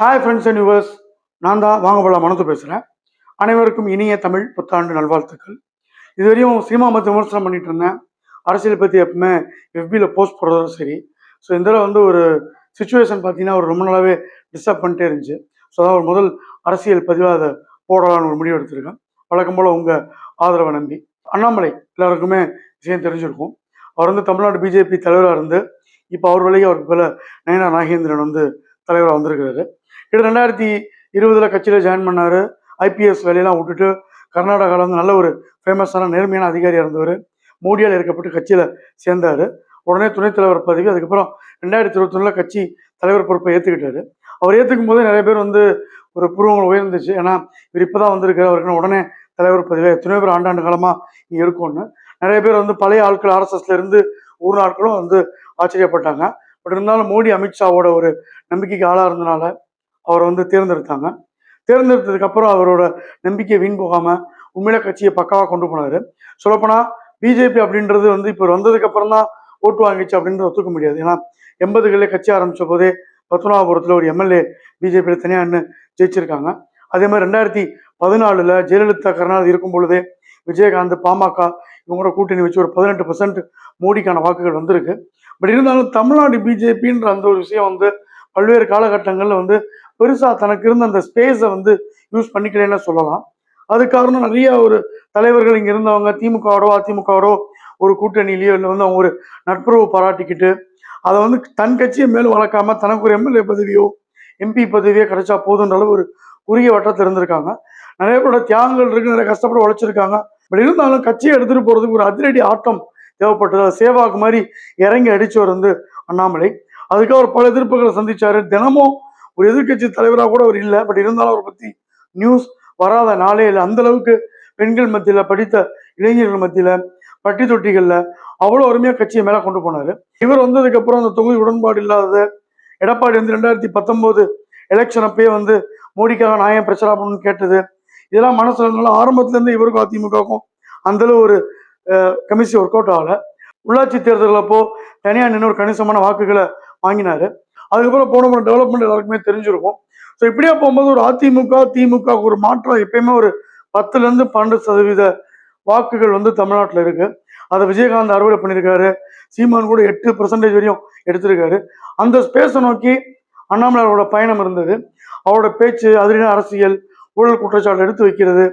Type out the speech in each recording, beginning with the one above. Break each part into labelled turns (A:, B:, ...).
A: Hi friends and viewers நான் தான் வாங்கப்படலாம் மனது பேசுகிறேன் அனைவருக்கும் இனிய தமிழ் புத்தாண்டு நல்வாழ்த்துக்கள். இதுவரையும் சினிமா மற்ற விமர்சனம் பண்ணிட்டு இருந்தேன். அரசியல் பற்றி எப்பவுமே எஃபியில் போஸ்ட் போடுறதும் சரி. ஸோ இந்த தடவை வந்து ஒரு சுச்சுவேஷன் பார்த்தீங்கன்னா ஒரு ரொம்ப நாளாகவே டிஸ்டர்ப் பண்ணிட்டே இருந்துச்சு. ஸோ அதான் ஒரு முதல் அரசியல் பதிவாக அதை போடலாம்னு ஒரு முடிவு எடுத்திருக்கேன். வழக்கம் போல் உங்கள் ஆதரவை நம்பி. அண்ணாமலை எல்லாருக்குமே விஷயம் தெரிஞ்சிருக்கும். அவர் வந்து தமிழ்நாடு பிஜேபி தலைவராக இருந்து இப்போ அவர் வழியே அவருக்கு போல நயனா நாகேந்திரன் வந்து தலைவராக வந்திருக்கிறாரு கிட்ட ரெண்டாயிரத்தி இருபதில் கட்சியில் ஜாயின் பண்ணார். ஐபிஎஸ் வேலையெல்லாம் விட்டுட்டு கர்நாடகாவில் வந்து நல்ல ஒரு ஃபேமஸான நேர்மையான அதிகாரியாக இருந்தவர். மோடியால் இருக்கப்பட்டு கட்சியில் சேர்ந்தார். உடனே துணைத் தலைவர் பதவி அதுக்கப்புறம் ரெண்டாயிரத்தி இருபத்தொன்னில் கட்சி தலைவர் பொறுப்பை ஏற்றுக்கிட்டாரு அவர் ஏற்றுக்கும் போது நிறைய பேர் வந்து ஒரு பூர்வங்கள் உயர்ந்துச்சு. ஏன்னா இவர் இப்போ தான் வந்திருக்காரு அவருக்கு உடனே தலைவர் பதவியாக எத்தனையோ பேர் ஆண்டாண்டு காலமாக இங்கே இருக்கும்னு. நிறைய பேர் வந்து பழைய ஆட்கள் ஆர்எஸ்எஸ்ல இருந்து ஊர் நாட்களும் வந்து ஆச்சரியப்பட்டாங்க. பட் இருந்தாலும் மோடி அமித்ஷாவோட ஒரு நம்பிக்கைக்கு ஆளாக இருந்தனால அவரை வந்து தேர்ந்தெடுத்தாங்க. தேர்ந்தெடுத்ததுக்கப்புறம் அவரோட நம்பிக்கை வீண் போகாமல் உண்மையில கட்சியை பக்காவாக கொண்டு போனாரு. சொல்லப்போனால் பிஜேபி அப்படின்றது வந்து இப்போ வந்ததுக்கப்புறம் தான் ஓட்டு வாங்கிச்சு அப்படின்றத ஒத்துக்க முடியாது. ஏன்னா எண்பதுகளில் கட்சி ஆரம்பித்த போதே பத்மநாபபுரத்தில் ஒரு எம்எல்ஏ பிஜேபியில் தனியாக நின்று ஜெயிச்சிருக்காங்க. அதே மாதிரி ரெண்டாயிரத்தி பதினாலில் ஜெயலலிதா கருணாநிதி இருக்கும் பொழுதே விஜயகாந்த் பாமக இவங்களோட கூட்டணி வச்சு ஒரு பதினெட்டு பர்சன்ட் மோடிக்கான வாக்குகள் வந்திருக்கு. பட் இருந்தாலும் தமிழ்நாடு பிஜேபின்ற அந்த ஒரு விஷயம் வந்து பல்வேறு காலகட்டங்களில் வந்து பெருசாக தனக்கு இருந்த அந்த ஸ்பேஸை வந்து யூஸ் பண்ணிக்கலன்னு சொல்லலாம். அது காரணம் நிறைய ஒரு தலைவர்கள் இங்கே இருந்தவங்க திமுகவோடோ அதிமுகவோடோ ஒரு கூட்டணியிலையோ இல்லை வந்து அவங்க ஒரு நட்புறவு பாராட்டிக்கிட்டு அதை வந்து தன் கட்சியை மேலும் வளர்க்காம தனக்கு ஒரு எம்எல்ஏ பதவியோ எம்பி பதவியோ கிடைச்சா போதுன்ற அளவு ஒரு குறுகிய வட்டத்தில் இருந்திருக்காங்க. நிறைய பேரோட தியாகங்கள் இருக்கு நிறைய கஷ்டப்பட்டு உழைச்சிருக்காங்க. பட் இருந்தாலும் கட்சியை எடுத்துகிட்டு போகிறதுக்கு ஒரு அதிரடி ஆட்டம் தேவைப்பட்டது சேவாக்கு மாதிரி இறங்கி அடித்தவர் வந்து அண்ணாமலை. அதுக்காக அவர் பல எதிர்ப்புகளை சந்திச்சாரு. தினமும் ஒரு எதிர்க்கட்சி தலைவராக கூட அவர் இல்லை. பட் இருந்தாலும் அவரை பத்தி நியூஸ் வராத நாளே இல்லை. அந்த அளவுக்கு பெண்கள் மத்தியில படித்த இளைஞர்கள் மத்தியில பட்டி தொட்டிகள்ல அவ்வளோ அருமையா கட்சியை மேல கொண்டு போனாரு. இவர் வந்ததுக்கு அப்புறம் அந்த தொகுதி உடன்பாடு இல்லாதது எடப்பாடி வந்து ரெண்டாயிரத்தி பத்தொன்பது எலெக்ஷன் அப்பயே வந்து மோடிக்காக நான் ஏன் பிரச்சாரம் பண்ணணும்னு கேட்டது. இதெல்லாம் மனசுல இருந்தாலும் ஆரம்பத்துல இருந்து இவருக்கும் அதிமுகவுக்கும் அந்தளவு ஒரு கமிஷி ஒர்க் அவுட் ஆகலை. உள்ளாட்சி தேர்தல் அப்போ தனியாக நின்று ஒரு கணிசமான வாக்குகளை வாங்கினார். அதுக்கப்புறம் போன முறை டெவலப்மெண்ட் எல்லாருக்குமே தெரிஞ்சிருக்கும். ஸோ இப்படியே போகும்போது ஒரு அதிமுக திமுக ஒரு மாற்றம் எப்பயுமே ஒரு பத்துலேருந்து பன்னெண்டு சதவீத வாக்குகள் வந்து தமிழ்நாட்டில் இருக்குது அதை விஜயகாந்த் அறுவடை பண்ணியிருக்காரு சீமான் கூட எட்டு பர்சன்டேஜ் வரையும் எடுத்திருக்காரு. அந்த ஸ்பேஸை நோக்கி அண்ணாமலையாரோட பயணம் இருந்தது. அவரோட பேச்சு அதிரீன அரசியல் ஊழல் குற்றச்சாட்டு எடுத்து வைக்கிறது.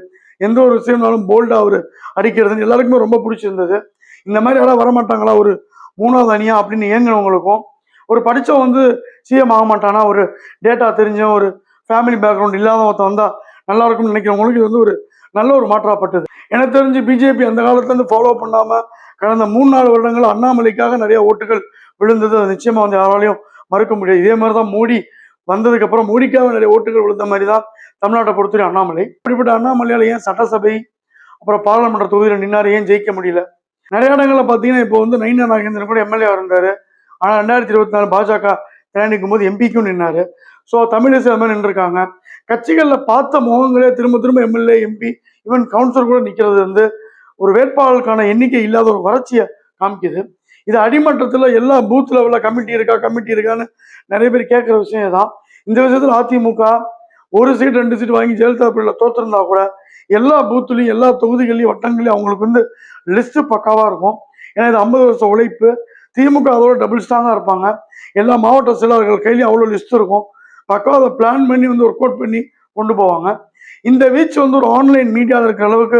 A: எந்த ஒரு விஷயம்னாலும் போல்டா அவர் அடிக்கிறதுன்னு எல்லாருக்குமே ரொம்ப பிடிச்சிருந்தது. இந்த மாதிரி யாராவது வரமாட்டாங்களா? ஒரு மூணாவது அணியா அப்படின்னு ஏங்கினவங்களுக்கும் ஒரு படித்தவன் வந்து சிஎம் ஆக மாட்டானா? ஒரு டேட்டா தெரிஞ்சவன் ஒரு ஃபேமிலி பேக்ரவுண்ட் இல்லாத ஒருத்தன் வந்தா நல்லா இருக்கும்னு நினைக்கிறவங்களுக்கு இது வந்து ஒரு நல்ல ஒரு மாற்றாப்பட்டது. எனக்கு தெரிஞ்சு பிஜேபி அந்த காலத்துலேருந்து ஃபாலோ பண்ணாம கடந்த மூணு நாலு வருடங்கள் அண்ணாமலைக்காக நிறைய ஓட்டுகள் விழுந்தது. அது நிச்சயமா வந்து யாராலையும் மறுக்க முடியாது. இதே மாதிரி தான் மோடி வந்ததுக்கப்புறம் மோடிக்காக நிறைய ஓட்டுகள் விழுந்த மாதிரி தான் தமிழ்நாட்டை பொறுத்தவரை அண்ணாமலை. இப்படிப்பட்ட அண்ணாமலையால ஏன் சட்டசபை அப்புறம் பாராளுமன்ற தொகுதியில் நின்னார்? ஏன் ஜெயிக்க முடியல? நிறைய இடங்களில் பார்த்தீங்கன்னா இப்போ வந்து நயினா நாகேந்திரன் கூட எம்எல்ஏ இருந்தார். ஆனால் ரெண்டாயிரத்தி இருபத்தி நாலு பாஜக தயாரிக்கும் போது எம்பிக்கும் நின்னார். ஸோ தமிழிசை அது மாதிரி நின்றுருக்காங்க. கட்சிகளில் பார்த்த முகங்களே திரும்ப திரும்ப எம்எல்ஏ எம்பி ஈவன் கவுன்சிலர் கூட நிற்கிறது வந்து ஒரு வேட்பாளருக்கான எண்ணிக்கை இல்லாத ஒரு வறட்சியை காமிக்குது. இது அடிமட்டத்துல எல்லா பூத் லெவலில் கமிட்டி இருக்கா கமிட்டி இருக்கான்னு நிறைய பேர் கேட்குற விஷயம் தான் இந்த விஷயத்தில் அதிமுக ஒரு சீட் ரெண்டு சீட் வாங்கி ஜெயலலிதா பிள்ளை தோத்திருந்தா கூட எல்லா பூத்துலையும் எல்லா தொகுதிகள்லையும் வட்டங்கள்லையும் அவங்களுக்கு வந்து லிஸ்ட் பக்காவா இருக்கும். ஏன்னா இது ஐம்பது வருஷம் உழைப்பு. திமுக அதோட டபுள் ஸ்ட்ராங்காக இருப்பாங்க. எல்லா மாவட்ட செயலாளர்கள் கையிலையும் அவ்வளோ லிஸ்ட் இருக்கும். பக்காவாக அதை பிளான் பண்ணி வந்து ஒர்க் அவுட் பண்ணி கொண்டு போவாங்க. இந்த வீச்சு வந்து ஒரு ஆன்லைன் மீடியாவில் இருக்கிற அளவுக்கு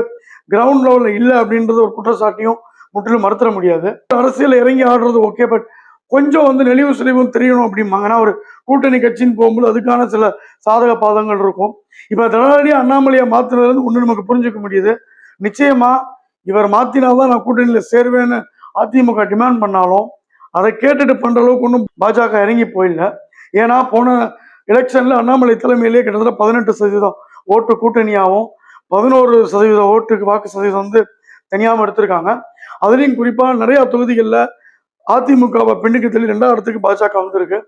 A: கிரவுண்ட் லெவலில் இல்லை அப்படின்றது ஒரு குற்றச்சாட்டையும் முற்றிலும் மறுத்துட முடியாது. அரசியல் இறங்கி ஆடுறது ஓகே பட் கொஞ்சம் வந்து நெளிவு சுழிவும் தெரியணும் அப்படிம்பாங்கன்னா ஒரு கூட்டணி கட்சின்னு போகும்போது அதுக்கான சில சாதக பாதங்கள் இருக்கும். இப்போ தடாலடியாக அண்ணாமலையை மாத்துனதுல ஒன்று நமக்கு புரிஞ்சுக்க முடியுது. நிச்சயமா இவர் மாத்தினாதான் நான் கூட்டணியில் சேருவேன்னு அதிமுக டிமாண்ட் பண்ணாலும் அதை கேட்டுட்டு பண்ணுற அளவுக்கு ஒன்றும் பாஜக இறங்கி போயிடல ஏன்னா போன எலெக்ஷனில் அண்ணாமலை தலைமையிலேயே கிட்டத்தட்ட பதினெட்டு சதவீதம் ஓட்டு கூட்டணியாகவும் பதினோரு சதவீத ஓட்டுக்கு வாக்கு சதவீதம் வந்து தனியாகவும் எடுத்திருக்காங்க. அதுலேயும் குறிப்பாக நிறையா தொகுதிகளில் அதிமுகவை பெண்ணுக்கு தள்ளி ரெண்டாவது இடத்துக்கு பாஜக வந்திருக்கு.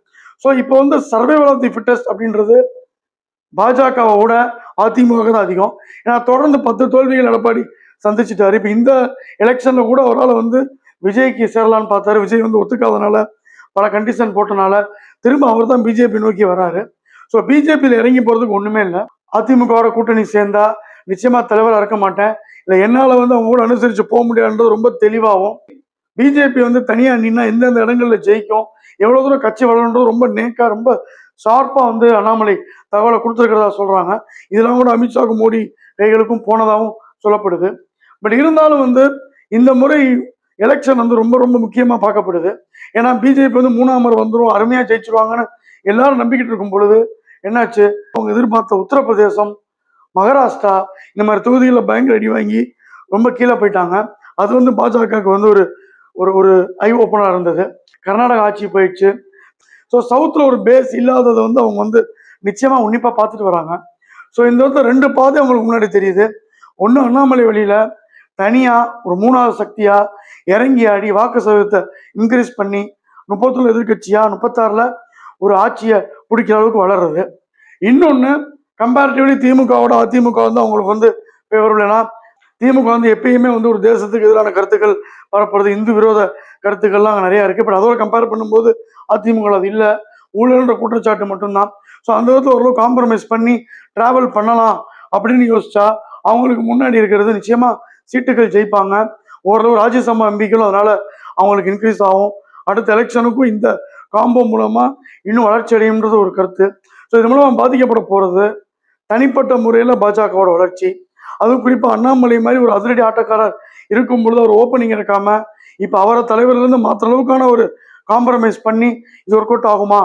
A: ஸோ இப்போ வந்து சர்வைவல் ஆஃப் தி ஃபிட்டஸ்ட் அப்படின்றது பாஜகவை விட அதிமுக தான் அதிகம். ஏன்னா தொடர்ந்து பத்து தோல்விகள் எடப்பாடி சந்திச்சிட்டாரு. இப்போ இந்த எலெக்ஷனில் கூட அவரால் வந்து விஜய்க்கு சேரலான்னு பார்த்தாரு. விஜய் வந்து ஒத்துக்காதனால பல கண்டிஷன் போட்டனால திரும்ப அவர் தான் பிஜேபி நோக்கி வராரு. ஸோ பிஜேபியில் இறங்கி போகிறதுக்கு ஒன்றுமே இல்லை. அதிமுகவோட கூட்டணி சேர்ந்தா நிச்சயமாக தலைவராக இருக்க மாட்டேன். இல்லை என்னால் வந்து அவங்க கூட அனுசரித்து போக முடியாதுன்றது ரொம்ப தெளிவாகும் பிஜேபி வந்து தனியாக நின்னா எந்தெந்த இடங்களில் ஜெயிக்கும் எவ்வளோ தூரம் கட்சி வளரணுன்றது ரொம்ப நேக்காக ரொம்ப ஷார்ப்பாக வந்து அண்ணாமலை தகவலை கொடுத்துருக்கிறதா சொல்கிறாங்க இதெல்லாம் கூட அமித்ஷாவுக்கும் மோடி கைகளுக்கும் போனதாகவும் சொல்லப்படுது. பட் இருந்தாலும் வந்து இந்த முறை எலெக்ஷன் வந்து ரொம்ப ரொம்ப முக்கியமாக பார்க்கப்படுது. ஏன்னா பிஜேபி வந்து மூணாம் முறை வந்துடும் அருமையாக ஜெயிச்சிருவாங்கன்னு எல்லாரும் நம்பிக்கிட்டு இருக்கும் பொழுது என்னாச்சு? அவங்க எதிர்பார்த்த உத்தரப்பிரதேசம் மகாராஷ்டிரா இந்த மாதிரி தொகுதிகளில் பயங்கர அடி வாங்கி ரொம்ப கீழே போயிட்டாங்க. அது வந்து பாஜகவுக்கு வந்து ஒரு ஒரு ஒரு ஐ ஓப்பனாக இருந்தது. கர்நாடகா ஆட்சி போயிடுச்சு. ஸோ சவுத்தில் ஒரு பேஸ் இல்லாததை வந்து அவங்க வந்து நிச்சயமாக உன்னிப்பாக பார்த்துட்டு வராங்க. ஸோ இந்த இடத்துல ரெண்டு பாதை அவங்களுக்கு முன்னாடி தெரியுது. ஒன்று அண்ணாமலை வழியில் தனியாக ஒரு மூணாவது சக்தியாக இறங்கி ஆடி வாக்கு சதவீதத்தை இன்க்ரீஸ் பண்ணி முப்பத்தொன்று எதிர்கட்சியாக முப்பத்தாறில் ஒரு ஆட்சியை பிடிக்கிற அளவுக்கு வளர்றது. இன்னொன்று கம்பேரிட்டிவ்லி திமுகவோட அதிமுக வந்து அவங்களுக்கு வந்து ஃபேவரபிள் ஏன்னா திமுக வந்து எப்பயுமே வந்து ஒரு தேசத்துக்கு எதிரான கருத்துக்கள் பரப்புறது இந்து விரோத கருத்துக்கள்லாம் அங்கே நிறையா இருக்குது பட் அதோட கம்பேர் பண்ணும்போது அதிமுக அது இல்லை. ஊழல்ன்ற குற்றச்சாட்டு மட்டும்தான். ஸோ அந்த விதத்தில் ஓரளவு காம்ப்ரமைஸ் பண்ணி ட்ராவல் பண்ணலாம் அப்படின்னு யோசிச்சா அவங்களுக்கு முன்னாடி இருக்கிறது நிச்சயமாக சீட்டுகள் ஜெயிப்பாங்க. ஓரளவு ராஜ்யசபா எம்பிக்களும் அதனால் அவங்களுக்கு இன்க்ரீஸ் ஆகும். அடுத்த எலெக்ஷனுக்கும் இந்த காம்போ மூலமாக இன்னும் வளர்ச்சி அடையும்ன்றது ஒரு கருத்து. ஸோ இது மூலமாக பாதிக்கப்பட போகிறது தனிப்பட்ட முறையில் பாஜகவோட வளர்ச்சி. அதுவும் குறிப்பாக அண்ணாமலை மாதிரி ஒரு அதிரடி ஆட்டக்காரர் இருக்கும் பொழுது அவர் ஓப்பனிங் இருக்காம இப்போ அவரை தலைவர்லேருந்து மாற்ற அளவுக்கான ஒரு காம்ப்ரமைஸ் பண்ணி இது ஒர்க் அவுட் ஆகுமா?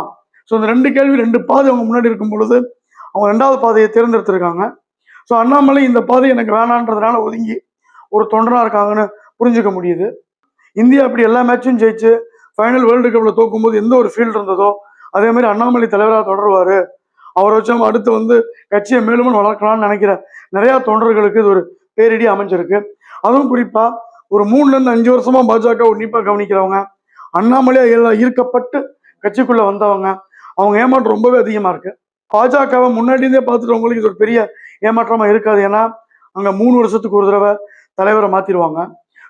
A: ஸோ இந்த ரெண்டு கேள்வி ரெண்டு பாதை அவங்க முன்னாடி இருக்கும் பொழுது அவங்க ரெண்டாவது பாதையை தேர்ந்தெடுத்திருக்காங்க. ஸோ அண்ணாமலை இந்த பாதை எனக்கு வேணான்றதுனால ஒதுங்கி ஒரு தொண்டனாக இருக்காங்கன்னு புரிஞ்சுக்க முடியுது. இந்தியா அப்படி எல்லா மேட்சும் ஜெயிச்சு ஃபைனல் வேர்ல்டு கப்பில் தோக்கும்போது எந்த ஒரு ஃபீல்டு இருந்ததோ அதே மாதிரி அண்ணாமலை தலைவராக தொடருவார். அவரை வச்சு நம்ம அடுத்து வந்து கட்சியை மேலும் வளர்க்கலாம்னு நினைக்கிற நிறையா தொண்டர்களுக்கு இது ஒரு பேரிடி அமைஞ்சிருக்கு. அதுவும் குறிப்பாக ஒரு மூணுலேருந்து அஞ்சு வருஷமாக பாஜக உன்னிப்பாக கவனிக்கிறவங்க அண்ணாமலையாக எல்லாம் ஈர்க்கப்பட்டு கட்சிக்குள்ளே வந்தவங்க அவங்க ஏமாற்றம் ரொம்பவே அதிகமாக இருக்குது பாஜகவை முன்னாடியிருந்தே பார்த்துட்டு பார்த்துட்டவங்களுக்கு இது ஒரு பெரிய ஏமாற்றமாக இருக்காது. ஏன்னா அங்கே மூணு வருஷத்துக்கு ஒரு தடவை தலைவரை மாற்றிடுவாங்க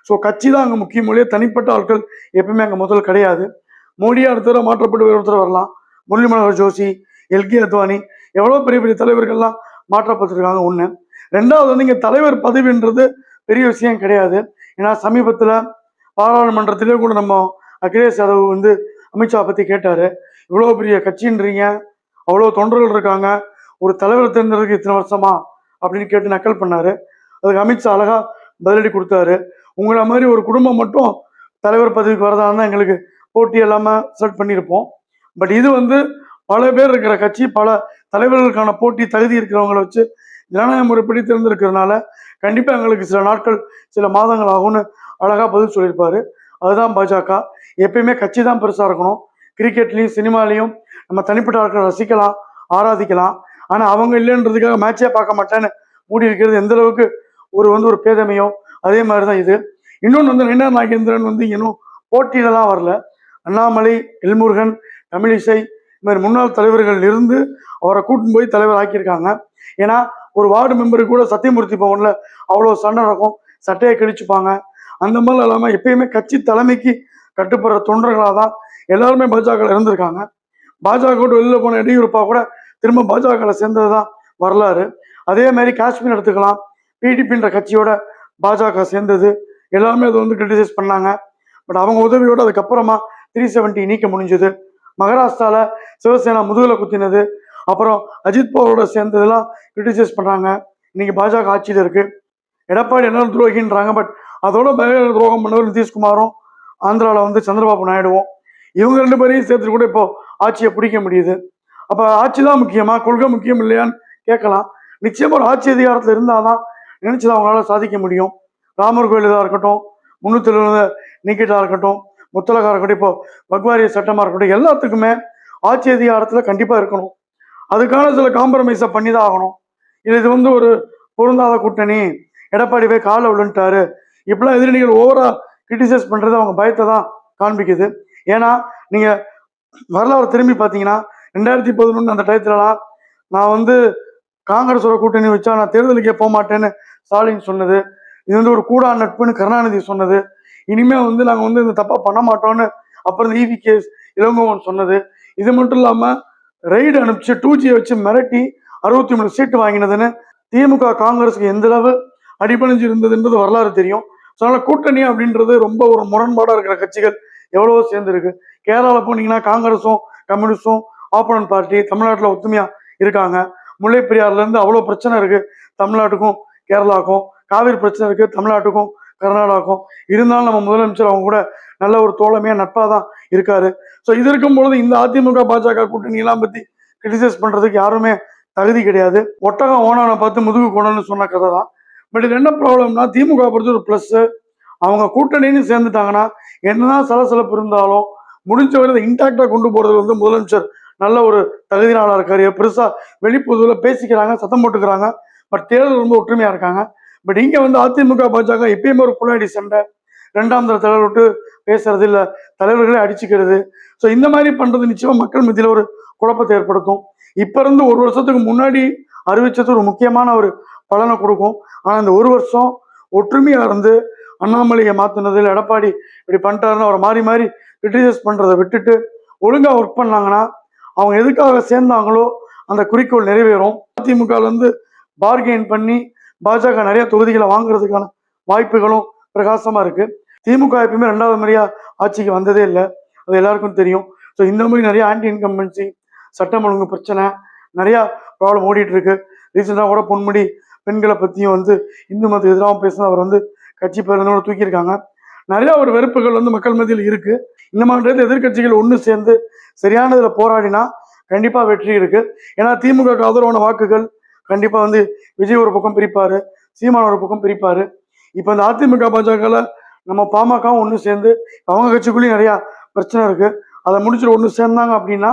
A: ஸோ கட்சி தான் அங்கே முக்கிய மொழியே தனிப்பட்ட ஆட்கள் எப்பவுமே அங்கே முதல் கிடையாது. மோடியாக அடுத்த தடவை மாற்றப்பட்டு வேறு ஒருத்தர் வரலாம். முரளி மனோகர் ஜோஷி எல்கே அத்வானி. எவ்வளோ பெரிய பெரிய தலைவர்கள்லாம் மாற்றப்பட்டிருக்காங்க ஒன்று ரெண்டாவது வந்து இங்கே தலைவர் பதவின்றது பெரிய விஷயம் கிடையாது. ஏன்னா சமீபத்தில் பாராளுமன்றத்திலே கூட நம்ம அகிலேஷ் யாதவ் வந்து அமித்ஷா பற்றி கேட்டார். இவ்வளோ பெரிய கட்சின்றீங்க அவ்வளோ தொண்டர்கள் இருக்காங்க ஒரு தலைவர் தேர்ந்தெடுக்க இத்தனை வருஷமா அப்படின்னு கேட்டு நக்கல் பண்ணார். அதுக்கு அமித்ஷா அழகாக பதிலடி கொடுத்தாரு. உங்களை மாதிரி ஒரு குடும்பம் மட்டும் தலைவர் பதவிக்கு வரதான்னு எங்களுக்கு போட்டி இல்லாமல் செலக்ட் பண்ணியிருப்போம். பட் இது வந்து பல பேர் இருக்கிற கட்சி பல தலைவர்களுக்கான போட்டி தகுதி இருக்கிறவங்களை வச்சு ஜனநாயக முறைப்படி தேர்ந்தெடுக்கிறதுனால கண்டிப்பாக எங்களுக்கு சில நாட்கள் சில மாதங்கள் ஆகும்னு அழகாக பதில் சொல்லியிருப்பாரு. அதுதான் பாஜக. எப்பயுமே கட்சி தான் பெருசாக இருக்கணும். கிரிக்கெட்லேயும் சினிமாலையும் நம்ம தனிப்பட்ட ஆட்களை ரசிக்கலாம் ஆராதிக்கலாம். ஆனால் அவங்க இல்லைன்றதுக்காக மேட்சே பார்க்க மாட்டேன்னு மூடி வைக்கிறது எந்த அளவுக்கு ஒரு வந்து ஒரு பேதமையோ அதே மாதிரி தான் இது. இன்னொன்று வந்து நயினா நாகேந்திரன் வந்து இன்னும் போட்டியிலலாம் வரல. அண்ணாமலை எல்முருகன் தமிழிசை மாதிரி முன்னாள் தலைவர்கள் இருந்து அவரை கூட்டின்னு போய் தலைவர் ஆக்கியிருக்காங்க. ஏன்னா ஒரு வார்டு மெம்பருக்கு கூட சத்தியமூர்த்தி பவனில் அவ்வளோ சண்டை நடக்கும். சட்டையை கிழிச்சுப்பாங்க. அந்த மாதிரி இல்லாமல் எப்பயுமே கட்சி தலைமைக்கு கட்டுப்படுற தொண்டர்களாக தான் எல்லாருமே பாஜகவில் இருந்திருக்காங்க. பாஜக விட்டு வெளியில் போன எடியூரப்பா கூட திரும்ப பாஜகவில் சேர்ந்தது தான் வரலாறு. அதே மாதிரி காஷ்மீர் எடுத்துக்கலாம். பிடிபின்ற கட்சியோட பாஜக சேர்ந்தது. எல்லாருமே அதை வந்து கிரிட்டிசைஸ் பண்ணாங்க. பட் அவங்க உதவியோடு அதுக்கப்புறமா த்ரீ செவன்ட்டி நீக்க முடிஞ்சது. மகாராஷ்டிராவில் சிவசேனா முதுகில் குத்தினது. அப்புறம் அஜித் பவரோட சேர்ந்ததெல்லாம் கிரிட்டிசைஸ் பண்ணுறாங்க இன்னைக்கு பாஜக ஆட்சியில் இருக்குது எடப்பாடி என்ன துரோகின்றாங்க பட் அதோட பயங்கர துரோகம் பண்ணவர் நிதிஷ்குமாரும் ஆந்திராவில் வந்து சந்திரபாபு நாயுடுவோம். இவங்க ரெண்டு பேரையும் சேர்த்துட்டு கூட இப்போ ஆட்சியை பிடிக்க முடியுது. அப்போ ஆட்சி தான் முக்கியமா? கொள்கை முக்கியம் இல்லையான்னு கேட்கலாம். நிச்சயமாக ஒரு ஆட்சி அதிகாரத்தில் இருந்தால் தான் நினைச்சதை அவங்களால சாதிக்க முடியும். ராமர் கோயில் இதாக இருக்கட்டும் முன்னூற்றி எழுபது நீக்கிட்டாக இருக்கட்டும் முத்தலகா இருக்கட்டும் இப்போ பக்வாரிய சட்டமாக இருக்கட்டும் எல்லாத்துக்குமே ஆட்சி அதிகாரத்தில் கண்டிப்பாக இருக்கணும். அதுக்கான சில காம்ப்ரமைஸை பண்ணி தான் ஆகணும். இது இது வந்து ஒரு பொருந்தாத கூட்டணி. எடப்பாடி போய் காலை விழுந்துட்டாரு. இப்படிலாம் எதிரணிகள் ஓவரா கிரிட்டிசைஸ் பண்ணுறது அவங்க பயத்தை தான் காண்பிக்குது. ஏன்னா நீங்கள் வரலாறு திரும்பி பார்த்தீங்கன்னா ரெண்டாயிரத்தி பதினொன்று அந்த டயத்துலலாம் நான் வந்து காங்கிரஸோட கூட்டணி வச்சா நான் தேர்தலுக்கே போக மாட்டேன்னு ஸ்டாலின் சொன்னது. இது வந்து ஒரு கூடா நட்புன்னு கருணாநிதி சொன்னது. இனிமே வந்து நாங்கள் வந்து இந்த தப்பாக பண்ண மாட்டோம்னு அப்புறம் இந்த இவி கேஸ் இளங்கோவன் சொன்னது. இது மட்டும் இல்லாம ரைடு அனுப்பிச்சு டூ ஜியை வச்சு மிரட்டி அறுபத்தி மூணு சீட்டு வாங்கினதுன்னு திமுக காங்கிரஸுக்கு எந்த அளவு அடிபணிஞ்சு இருந்ததுன்றது வரலாறு தெரியும். ஸோ அதனால கூட்டணி அப்படின்றது ரொம்ப ஒரு முரண்பாடாக இருக்கிற கட்சிகள் எவ்வளவோ சேர்ந்துருக்கு. கேரளாவில் போனீங்கன்னா காங்கிரஸும் கம்யூனிஸ்டும் ஆப்போனன்ட் பார்ட்டி தமிழ்நாட்டில் ஒத்துமையா இருக்காங்க. முல்லைப்பெரியாறுலேருந்து அவ்வளோ பிரச்சனை இருக்கு. தமிழ்நாட்டுக்கும் கேரளாவுக்கும். காவிரி பிரச்சனை இருக்கு தமிழ்நாட்டுக்கும். கர்நாடகாக்கும் இருந்தாலும் நம்ம முதலமைச்சர் அவங்க கூட நல்ல ஒரு தோழமையா நட்பாக தான் இருக்காரு. ஸோ இது இருக்கும் பொழுது இந்த அதிமுக பாஜக கூட்டணி எல்லாம் பத்தி கிரிட்டிசைஸ் பண்றதுக்கு யாருமே தகுதி கிடையாது. ஒட்டகம் ஓனானை பார்த்து முதுகு கொண்டன்னு சொன்ன கதை தான். பட் இது என்ன ப்ராப்ளம்னா திமுக பொறுத்து ஒரு ப்ளஸ் அவங்க கூட்டணின்னு சேர்ந்துட்டாங்கன்னா என்னதான் சலசலப்பு இருந்தாலும் முடிஞ்ச வரை இன்டாக்டா கொண்டு போறது வந்து முதலமைச்சர் நல்ல ஒரு தகுதியாளர் இருக்காரு. பெருசா வெளிப்பொதுவில் பேசிக்கிறாங்க சத்தம் போட்டுக்கிறாங்க. பட் தேர்தல் ரொம்ப ஒற்றுமையா இருக்காங்க. பட் இங்க வந்து அதிமுக பாஜக எப்பயுமே ஒரு குழாடி சண்டை. ரெண்டாம் தர தலைவர் விட்டு பேசுறது இல்ல தலைவர்களே அடிச்சுக்கிறது. ஸோ இந்த மாதிரி பண்றது நிச்சயமா மக்கள் மத்தியில ஒரு குழப்பத்தை ஏற்படுத்தும். இப்ப இருந்து ஒரு வருஷத்துக்கு முன்னாடி அறிவிச்சது ஒரு முக்கியமான ஒரு பலனை கொடுக்கும். ஆனா இந்த ஒரு வருஷம் ஒற்றுமையா இருந்து அண்ணாமலையை மாத்தினது எடப்பாடி இப்படி பண்ணிட்டாருன்னு அவரை மாறி மாறி கிரிட்டிசைஸ் பண்றதை விட்டுட்டு ஒழுங்கா ஒர்க் பண்ணாங்கன்னா அவங்க எதுக்காக சேர்ந்தாங்களோ அந்த குறிக்கோள் நிறைவேறும். அதிமுகல பார்கெயின் பண்ணி பாஜக நிறைய தொகுதிகளை வாங்குறதுக்கான வாய்ப்புகளும் பிரகாசமா இருக்கு. திமுக எப்பயுமே ரெண்டாவது முறையா ஆட்சிக்கு வந்ததே இல்லை. அது எல்லாருக்கும் தெரியும். ஸோ இந்த மாதிரி நிறைய ஆன்டி இன்கம்பன்சி சட்டம் ஒழுங்கு பிரச்சனை நிறையா ப்ராப்ளம் ஓடிட்டு இருக்கு. ரீசெண்டாக கூட பொன்முடி பெண்களை பற்றியும் வந்து இந்து மதத்துக்கு எதிராகவும் பேசின அவர் வந்து கட்சி பேருந்தோட தூக்கியிருக்காங்க. நிறையா ஒரு வெறுப்புகள் வந்து மக்கள் மத்தியில் இருக்குது இந்த மாதிரி எதிர்கட்சிகள் எதிர்க்கட்சிகள் ஒன்று சேர்ந்து சரியானதில் போராடினா கண்டிப்பாக வெற்றி இருக்குது ஏன்னா திமுக ஆதரவான வாக்குகள் கண்டிப்பா வந்து விஜய் ஒரு பக்கம் பிரிப்பாரு சீமான் ஒரு பக்கம் பிரிப்பாரு. இப்போ இந்த அதிமுக பாஜகல நம்ம பாமகவும் ஒன்று சேர்ந்து அவங்க கட்சிக்குள்ளேயும் நிறைய பிரச்சனை இருக்கு. அதை முடிச்சுட்டு ஒன்று சேர்ந்தாங்க அப்படின்னா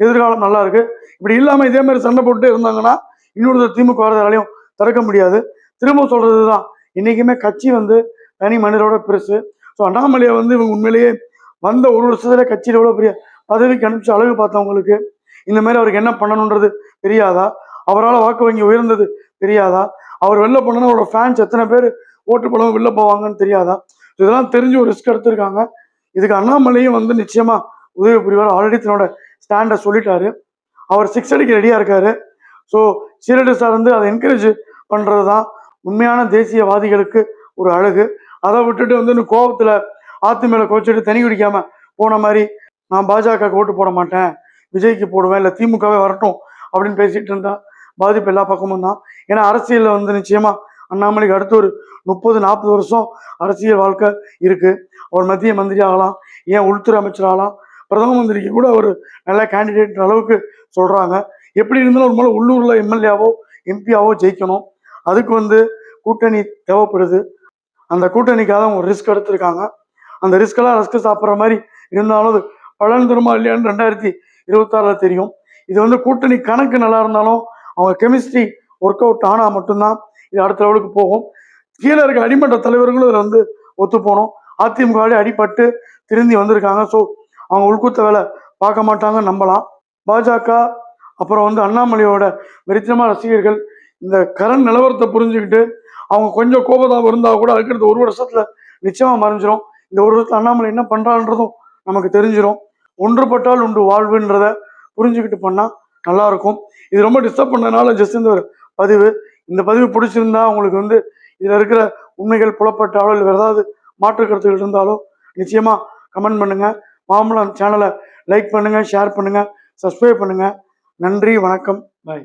A: எதிர்காலம் நல்லா இருக்கு. இப்படி இல்லாம இதே மாதிரி சண்டை போட்டு இருந்தாங்கன்னா இன்னொரு திமுக வரதாலையும் திறக்க முடியாது. திரும்ப சொல்றதுதான். இன்னைக்குமே கட்சி வந்து தனி மனிதரோட பெருசு. ஸோ அண்ணாமலையை வந்து இவங்க உண்மையிலேயே வந்த ஒரு வருஷத்துல கட்சியில எவ்வளோ பெரிய பதவிக்கு அனுப்பிச்சு அழகு பார்த்தவங்களுக்கு இந்த மாதிரி அவருக்கு என்ன பண்ணணுன்றது தெரியாதா? அவரால் வாக்கு வங்கி உயர்ந்தது தெரியாதா? அவர் வெளில போனோன்னா அவரோட ஃபேன்ஸ் எத்தனை பேர் ஓட்டு போடாம வெளில போவாங்கன்னு தெரியாதா? இதெல்லாம் தெரிஞ்சு ஒரு ரிஸ்க் எடுத்திருக்காங்க. இதுக்கு அண்ணாமலையும் வந்து நிச்சயமா உதவி புரிவார். ஆல்ரெடி தன்னோட ஸ்டாண்டை சொல்லிட்டாரு. அவர் சிக்ஸ் அடிக்க ரெடியாக இருக்காரு. ஸோ சீரடி சார் வந்து அதை என்கரேஜ் பண்ணுறது தான் உண்மையான தேசியவாதிகளுக்கு ஒரு அழகு. அதை விட்டுட்டு வந்து இன்னும் கோபத்தில் ஆத்து மேலே கோச்சிட்டு தனி குடிக்காம போன மாதிரி நான் பாஜக ஓட்டு போட மாட்டேன். விஜய்க்கு போடுவேன். இல்லை திமுகவே வரட்டும் அப்படின்னு பேசிகிட்டு இருந்தா பாதிப்பு எல்லா பக்கமும் தான். ஏன்னா அரசியலில் வந்து நிச்சயமா அண்ணாமலைக்கு அடுத்து ஒரு முப்பது நாற்பது வருஷம் அரசியல் வாழ்க்கை இருக்கு. அவர் மத்திய மந்திரி ஆகலாம் ஏன் உள்துறை அமைச்சர் ஆகலாம் பிரதம மந்திரிக்கு கூட ஒரு நல்ல கேண்டிடேட் அளவுக்கு சொல்றாங்க. எப்படி இருந்தாலும் ஒரு மேலே உள்ளூர்ல எம்எல்ஏவோ எம்பியாவோ ஜெயிக்கணும். அதுக்கு வந்து கூட்டணி தேவைப்படுது. அந்த கூட்டணிக்காக அவங்க ரிஸ்க் எடுத்திருக்காங்க. அந்த ரிஸ்கெல்லாம் ரிஸ்க் சாப்பிட்ற மாதிரி இருந்தாலும் அது பலன் தருமா இல்லையான்னு ரெண்டாயிரத்தி இருபத்தாறுல தெரியும். இது வந்து கூட்டணி கணக்கு நல்லா இருந்தாலும் அவங்க கெமிஸ்ட்ரி ஒர்க் அவுட் ஆனால் மட்டும்தான் இது அடுத்த லெவலுக்கு போகும். கீழே இருக்க அடிமட்ட தலைவர்களும் இதில் வந்து ஒத்து போகணும் அதிமுக அடிபட்டு திருந்தி வந்திருக்காங்க. ஸோ அவங்க உள்கூத்த வேலை பார்க்க மாட்டாங்க நம்பலாம். பாஜக அப்புறம் வந்து அண்ணாமலையோட வெறித்தனமான ரசிகர்கள் இந்த கரண் நிலவரத்தை புரிஞ்சுக்கிட்டு அவங்க கொஞ்சம் கோபதாபம் இருந்தால் கூட அதுக்கடுத்து ஒரு வருஷத்தில் நிச்சயமாக மறைஞ்சிரும். இந்த ஒரு வருஷத்தில் அண்ணாமலை என்ன பண்ணுறான்றதும் நமக்கு தெரிஞ்சிடும் ஒன்றுபட்டால் உண்டு வாழ்வுன்றத புரிஞ்சுக்கிட்டு பண்ணால் நல்லா இருக்கும் இது ரொம்ப டிஸ்டர்ப் பண்ணதுனால ஜஸ்ட் இந்த ஒரு பதிவு. இந்த பதிவு பிடிச்சிருந்தா உங்களுக்கு வந்து இதில் இருக்கிற உண்மைகள் புலப்பட்டாலோ இல்லை வேற ஏதாவது மாற்று கருத்துகள் இருந்தாலோ நிச்சயமாக கமெண்ட் பண்ணுங்கள் மாம்பழம் சேனலை லைக் பண்ணுங்கள் ஷேர் பண்ணுங்கள் சப்ஸ்கிரைப் பண்ணுங்கள் நன்றி வணக்கம். பாய்